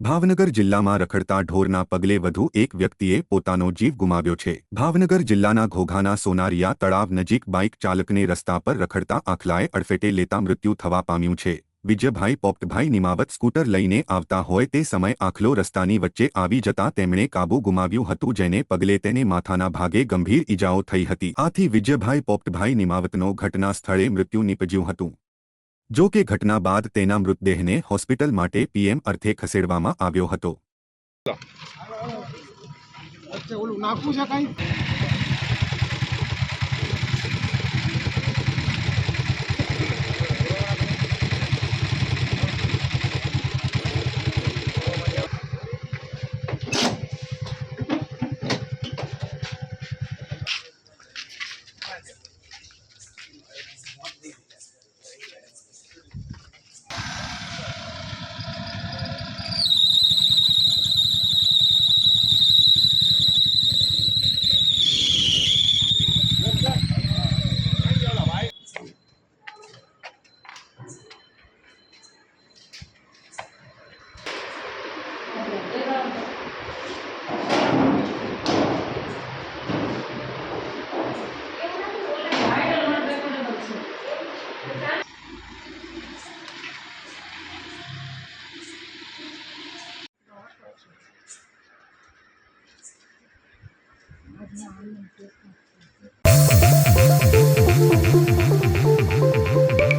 ભાવનગર જિલ્લામાં રખડતા ઢોરના પગલે વધુ એક વ્યક્તિએ પોતાનો જીવ ગુમાવ્યો છે. ભાવનગર જિલ્લાના ઘોઘાના સોનારિયા તળાવ નજીક બાઇક ચાલકને રસ્તા પર રખડતા આખલાએ અડફેટે લેતા મૃત્યુ થવા પામ્યું છે. વિજયભાઈ પોપ્ટભાઈ નિમાવત સ્કૂટર લઈને આવતા હોય તે સમય આખલો રસ્તાની વચ્ચે આવી જતા તેમણે કાબુ ગુમાવ્યું હતું જેને પગલે તેને માથાના ભાગે ગંભીર ઈજાઓ થઈ હતી. આથી વિજયભાઈ પોપ્ટભાઈ નિમાવતનો ઘટના સ્થળે મૃત્યુ નીપજ્યું હતું. જો કે ઘટના બાદ તેના મૃતદેહને હોસ્પિટલ માટે પીએમ અર્થે ખસેડવામાં આવ્યો હતો. 你啊，你别看。